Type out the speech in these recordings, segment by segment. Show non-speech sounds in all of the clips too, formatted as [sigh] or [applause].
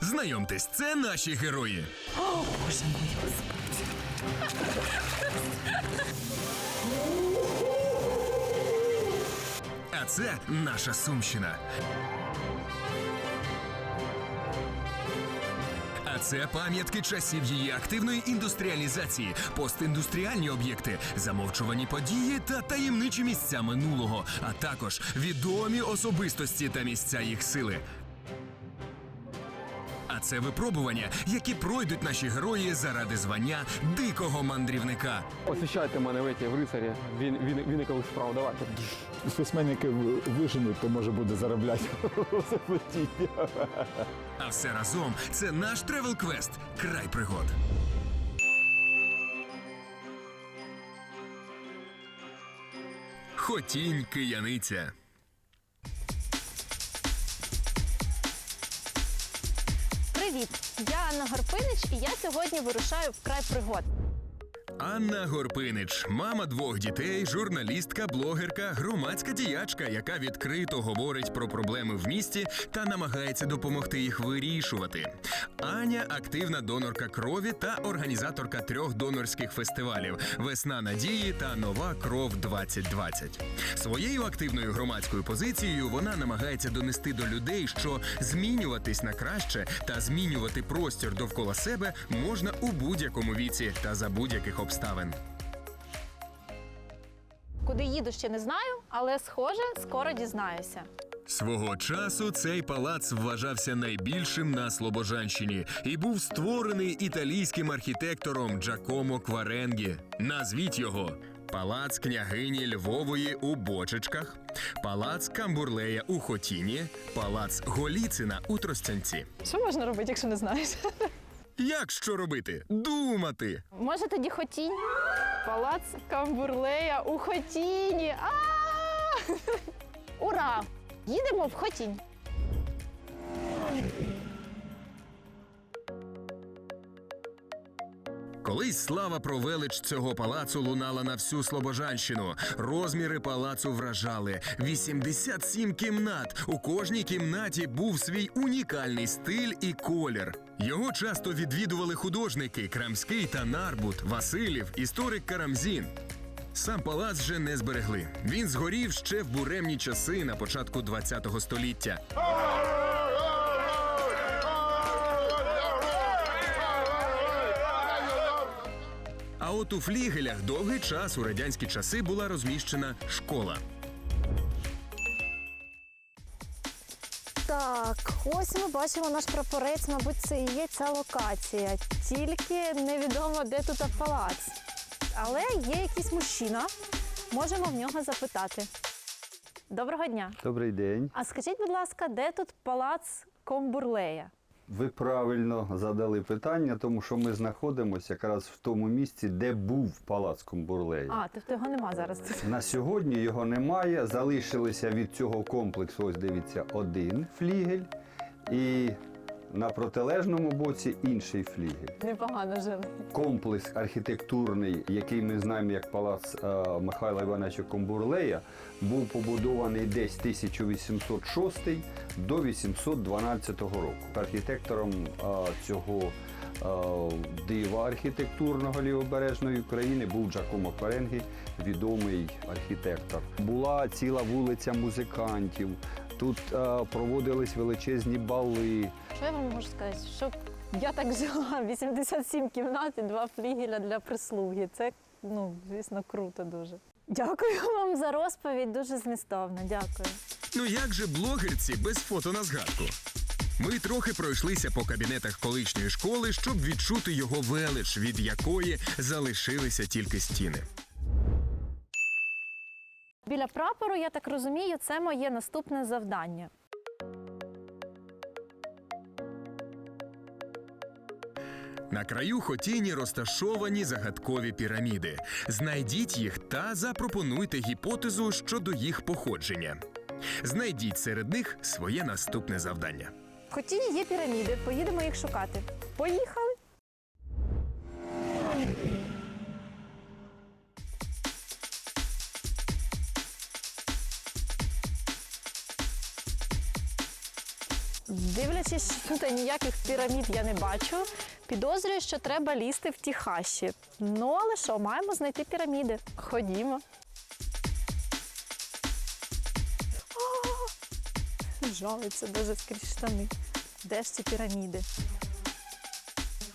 Знайомтесь, це наші герої. О, боже мой, господи. А це наша Сумщина. А це пам'ятки часів її активної індустріалізації, постіндустріальні об'єкти, замовчувані події та таємничі місця минулого, а також відомі особистості та місця їх сили. Це випробування, які пройдуть наші герої заради звання дикого мандрівника. Посвящайте мене в еті, в рицарі. Він, він, він якогось справ, давайте. Письменники виженуть, то може буде заробляти. А все разом це наш тревел-квест Край пригод. Хотінь кияниця. Горпинич, і я сьогодні вирушаю в край пригод. Анна Горпинич, мама двох дітей, журналістка, блогерка, громадська діячка, яка відкрито говорить про проблеми в місті та намагається допомогти їх вирішувати. Аня активна донорка крові та організаторка трьох донорських фестивалів Весна надії та Нова кров 2020. Своєю активною громадською позицією вона намагається донести до людей, що змінюватись на краще та змінювати простір довкола себе можна у будь-якому віці та за будь-яких обставин. Куди їду ще не знаю, але схоже, скоро дізнаюся. Свого часу цей палац вважався найбільшим на Слобожанщині і був створений італійським архітектором Джакомо Кваренгі. Назвіть його. Палац княгині Львової у Бочечках, палац Камбурлея у Хотіні, палац Голіцина у Тростянці. Що можна робити, якщо не знаєш? Як що робити? Думати! Може тоді хотінь? Палац Камбурлея у Хотіні. А! [laughs] Ура! Їдемо в Хотінь. Колись слава про велич цього палацу лунала на всю Слобожанщину. Розміри палацу вражали 87 кімнат. У кожній кімнаті був свій унікальний стиль і колір. Його часто відвідували художники Крамський та Нарбут, Василів, історик Карамзін. Сам палац вже не зберегли. Він згорів ще в буремні часи на початку ХХ століття. А от у флігелях довгий час у радянські часи була розміщена школа. Так, ось ми бачимо наш прапорець, мабуть, це і є ця локація. Тільки невідомо, де тут палац. Але є якийсь мужчина. Можемо в нього запитати. Доброго дня. Добрий день. А скажіть, будь ласка, де тут палац Комбурлея? Ви правильно задали питання, тому що ми знаходимося якраз в тому місці, де був палац Кумбурлея. А, тобто його нема зараз тут. На сьогодні його немає. Залишилися від цього комплексу, ось дивіться, один флігель, і на протилежному боці інший флігель. Непогано жили. Комплекс архітектурний, який ми знаємо як палац е, Михайла Івановича Комбурлея, був побудований десь 1806 до 812 року. Архітектором е, цього е, дива архітектурного лівобережної України був Джакомо Кваренгі, відомий архітектор. Була ціла вулиця музикантів. Тут е, проводились величезні бали. Що я вам можу сказати? Щоб я так жила, 87 [laughs] кімнат і два флігеля для прислуги. Це, ну, звісно, круто дуже. Дякую [laughs] вам за розповідь, дуже змістовно. Дякую. Ну як же блогерці без фото на згадку? Ми трохи пройшлися по кабінетах колишньої школи, щоб відчути його велич, від якої залишилися тільки стіни. Біля прапору, я так розумію, це моє наступне завдання. На краю хотіні розташовані загадкові піраміди. Знайдіть їх та запропонуйте гіпотезу щодо їх походження. Знайдіть серед них своє наступне завдання. Хотіні є піраміди, поїдемо їх шукати. Поїхали! Що [laughs] тут ніяких пірамід я не бачу, підозрюю, що треба лізти в ті хащі. Ну, але що, маємо знайти піраміди. Ходімо. Жалиться дуже скрізь штани. Де ж ці піраміди?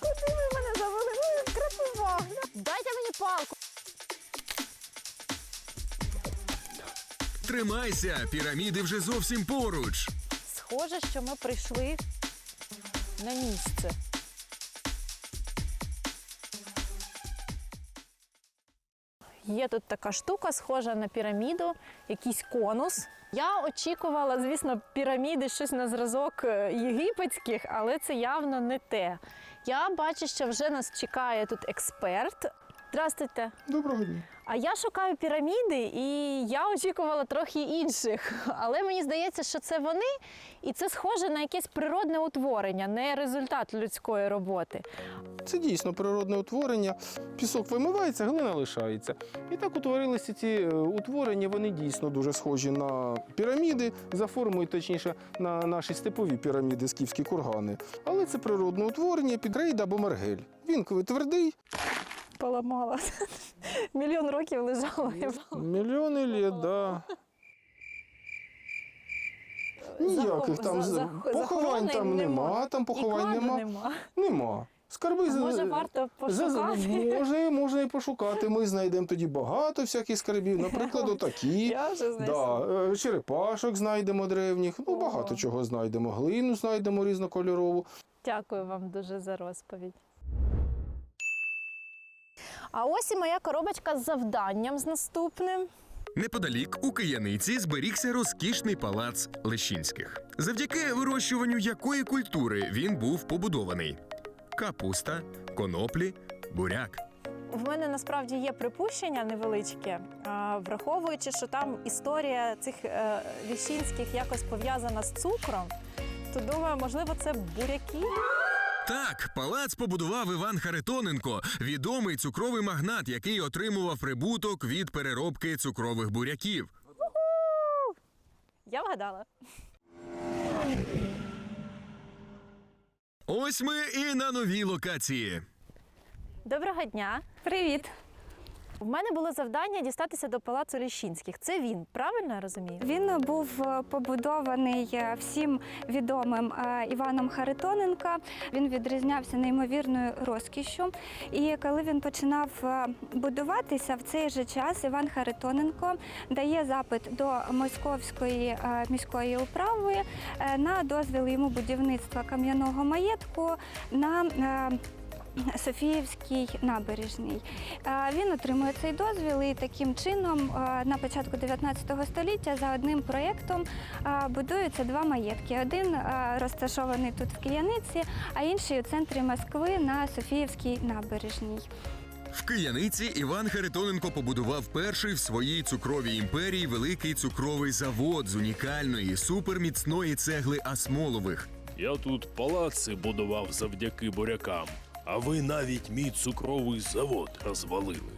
Куди ви мене завели? Ну, крапива. Дайте мені палку. Тримайся, піраміди вже зовсім поруч. Схоже, що ми прийшли на місце. Є тут така штука, схожа на піраміду, якийсь конус. Я очікувала, звісно, піраміди, щось на зразок е, єгипетських, але це явно не те. Я бачу, що вже нас чекає тут експерт. Здравствуйте. Доброго дня. А я шукаю піраміди, і я очікувала трохи інших. Але мені здається, що це вони, і це схоже на якесь природне утворення, не результат людської роботи. Це дійсно природне утворення. Пісок вимивається, глина лишається. І так утворилися ці е, утворення. Вони дійсно дуже схожі на піраміди, за формою, точніше, на наші степові піраміди, скіфські кургани. Але це природне утворення під рейд або мергель. Він твердий, Поламала. Мільйон років лежала. мільйони літ, да. Ніяких там поховань там нема, нема. там поховань кладу нема. нема. Нема. Скарби за- Може, варто За- за- пошукати? Може, можна і пошукати. Ми знайдемо тоді багато всяких скарбів, наприклад, отакі. Я вже. Да, е, черепашок знайдемо древніх, ну О. багато чого знайдемо. Глину знайдемо різнокольорову. Дякую вам дуже за розповідь. А ось і моя коробочка з завданням з наступним. Неподалік у Кияниці зберігся розкішний палац Лещинських, завдяки вирощуванню якої культури він був побудований: капуста, коноплі, буряк. В мене насправді є припущення невеличке, враховуючи, що там історія цих е, ліщинських якось пов'язана з цукром, то думаю, можливо, це буряки. Так, палац побудував Іван Харитоненко, відомий цукровий магнат, який отримував прибуток від переробки цукрових буряків. Я вгадала. Ось ми і на новій локації. Доброго дня. Привіт! В мене було завдання дістатися до палацу Ліщинських. Це він, правильно я розумію? Він був е, побудований е, всім відомим е, Іваном Харитоненко. Він відрізнявся неймовірною розкішшю. І коли він починав будуватися, в цей же час Іван Харитоненко дає запит до Московської міської управи на дозвіл йому будівництва кам'яного маєтку на Софіївській набережній. Е, Він отримує цей дозвіл і таким чином на початку 19 століття за одним проєктом будуються два маєтки. Один розташований тут в Кияниці, а інший у центрі Москви на Софіївській набережній. В Кияниці Іван Харитоненко побудував перший в своїй цукровій імперії великий цукровий завод з унікальної суперміцної цегли Асмолових. Я тут палаци будував завдяки бурякам, а ви навіть мій цукровий завод розвалили.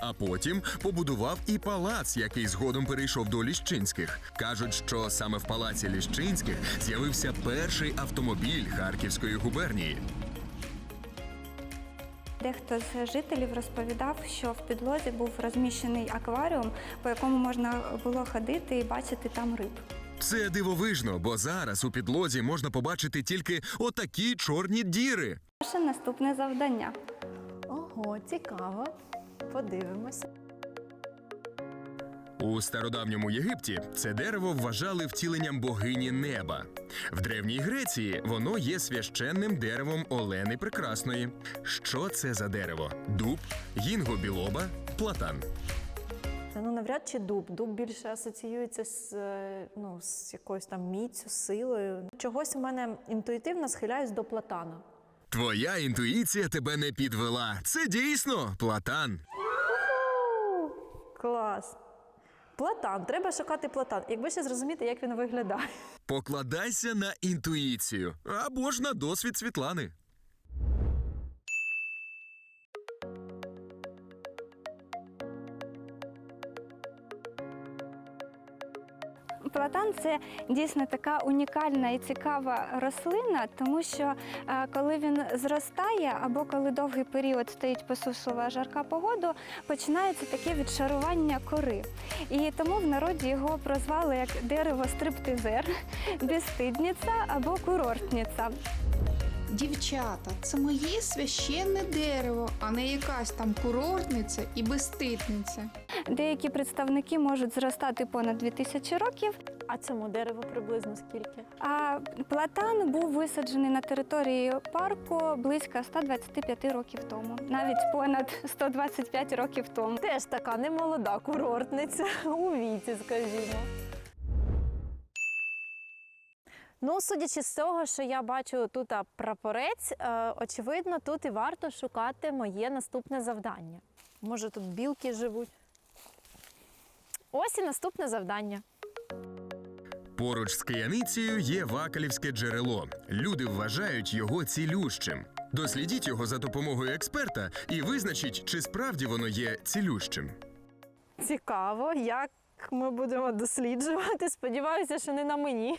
А потім побудував і палац, який згодом перейшов до Ліщинських. Кажуть, що саме в палаці Ліщинських з'явився перший автомобіль Харківської губернії. Дехто з жителів розповідав, що в підлозі був розміщений акваріум, по якому можна було ходити і бачити там риб. Це дивовижно, бо зараз у підлозі можна побачити тільки отакі чорні діри. Наше наступне завдання. Ого, цікаво. Подивимося. У стародавньому Єгипті це дерево вважали втіленням богині неба. В древній Греції воно є священним деревом Олени Прекрасної. Що це за дерево? Дуб, гінго білоба, платан. Та ну навряд чи дуб. Дуб більше асоціюється з, е, ну, з якоюсь там міцю, силою. Чогось у мене інтуїтивно схиляюсь до платана. Твоя інтуїція тебе не підвела. Це дійсно платан. Клас. Платан. Треба шукати платан. Якби ще зрозуміти, як він виглядає. Покладайся на інтуїцію або ж на досвід Світлани. Платан це дійсно така унікальна і цікава рослина, тому що е, коли він зростає або коли довгий період стоїть посушлива жарка погода, починається таке відшарування кори. І тому в народі його прозвали як дерево стриптизер, безстидниця або курортниця. Дівчата, це моє священне дерево, а не якась там курортниця і безстидниця. Деякі представники можуть зростати понад 2000 років, А цьому дереву приблизно скільки? а платан був висаджений на території парку близько 125 років тому, навіть понад 125 років тому. Теж така немолода курортниця [laughs] у віці, скажімо. Ну, судячи з того, що я бачу тут прапорець, е, очевидно, тут і варто шукати моє наступне завдання. Може, тут білки живуть. Ось і наступне завдання. Поруч з кияницею є Вакалівське джерело. Люди вважають його цілющим. Дослідіть його за допомогою експерта і визначіть, чи справді воно є цілющим. Цікаво, як ми будемо досліджувати. Сподіваюся, що не на мені.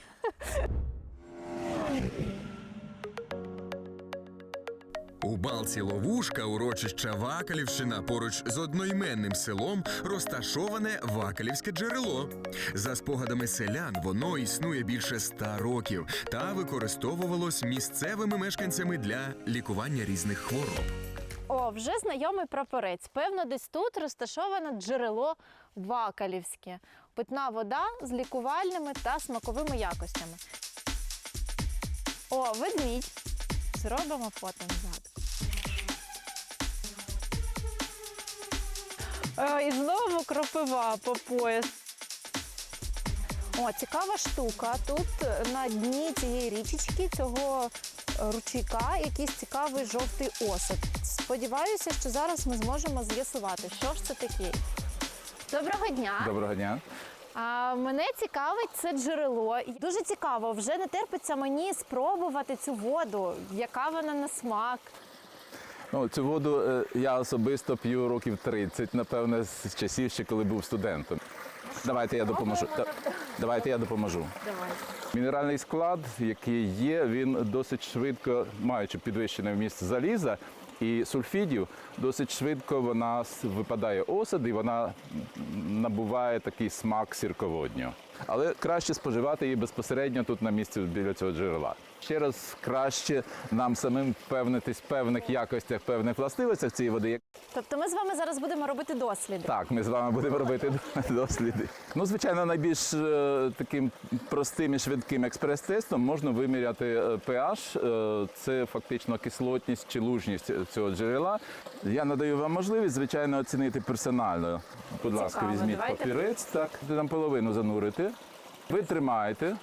У балці Ловушка урочища Вакалівщина поруч з одноіменним селом розташоване Вакалівське джерело. За спогадами селян, воно існує більше ста років та використовувалось місцевими мешканцями для лікування різних хвороб. О, вже знайомий прапорець. Певно, десь тут розташоване джерело Вакалівське. Питна вода з лікувальними та смаковими якостями. О, ведмідь. Зробимо фото на і знову кропива по пояс. О, цікава штука. Тут е, на дні цієї річечки, цього е, ручейка, якийсь цікавий жовтий осад. Сподіваюся, що зараз ми зможемо з'ясувати, що ж це таке. Доброго дня! Доброго дня. А мене цікавить це джерело. Дуже цікаво, вже не терпиться мені спробувати цю воду, яка вона на смак. Ну, цю воду е, я особисто п'ю років 30, напевне, з часів ще коли був студентом. Давайте я допоможу. Давайте я допоможу. Давайте. Мінеральний склад, який є, він досить швидко, маючи підвищене вміст заліза і сульфідів, досить швидко вона випадає осад і вона набуває такий смак сірководню. Але краще споживати її безпосередньо тут на місці біля цього джерела. Ще раз краще нам самим впевнитись в певних якостях, певних властивостях цієї води. Тобто ми з вами зараз будемо робити досліди. Так, ми з вами будемо робити [laughs] досліди. Ну, звичайно, найбільш е, таким простим і швидким експрес-тестом можна виміряти е, pH. Е, це фактично кислотність чи лужність цього джерела. Я надаю вам можливість, звичайно, оцінити персонально. Будь ласка, візьміть папірець, так, там половину занурите. Ви тримаєте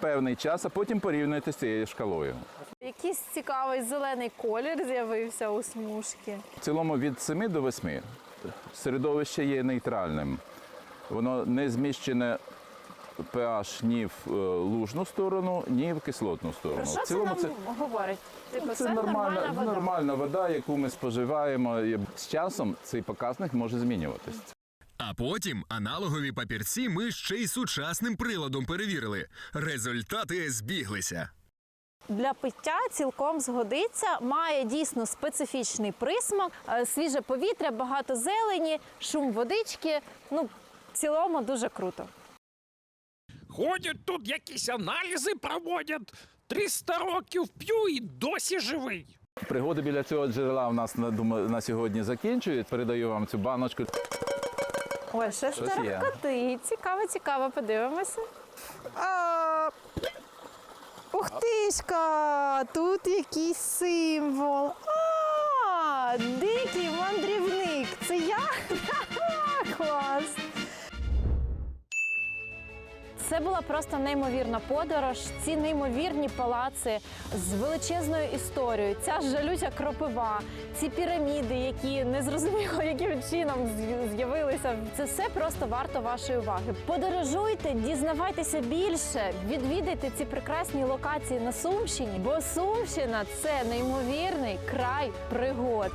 певний час, а потім порівнюєте з цією шкалою. Якийсь цікавий зелений колір з'явився у смужки. В цілому від 7 до 8 середовище є нейтральним. Воно не зміщене pH ні в е, лужну сторону, ні в кислотну сторону. Про що в це цілому нам це, говорить? Типу, це нормальна, вода. нормальна вода, яку ми споживаємо. І з часом цей показник може змінюватись. А потім аналогові папірці ми ще й сучасним приладом перевірили. Результати збіглися. Для пиття цілком згодиться, має дійсно специфічний присмак, е, свіже повітря, багато зелені, шум водички. Ну, в цілому дуже круто. Ходять тут якісь аналізи проводять. 300 років п'ю і досі живий. Пригоди біля цього джерела у нас на, думаю, на сьогодні закінчують. Передаю вам цю баночку. Ой, щось Щось є. тарахкотить. Цікаво, цікаво, подивимося. А, ух тишка! Тут якийсь символ. А, дикий мандрівник. Це я? [laughs] Клас! Це була просто неймовірна подорож. Ці неймовірні палаци з величезною історією. Ця жалюзя кропива, ці піраміди, які не зрозуміло, [laughs] яким чином з'явилися. Це все просто варто вашої уваги. Подорожуйте, дізнавайтеся більше, відвідайте ці прекрасні локації на Сумщині, бо Сумщина це неймовірний край пригод.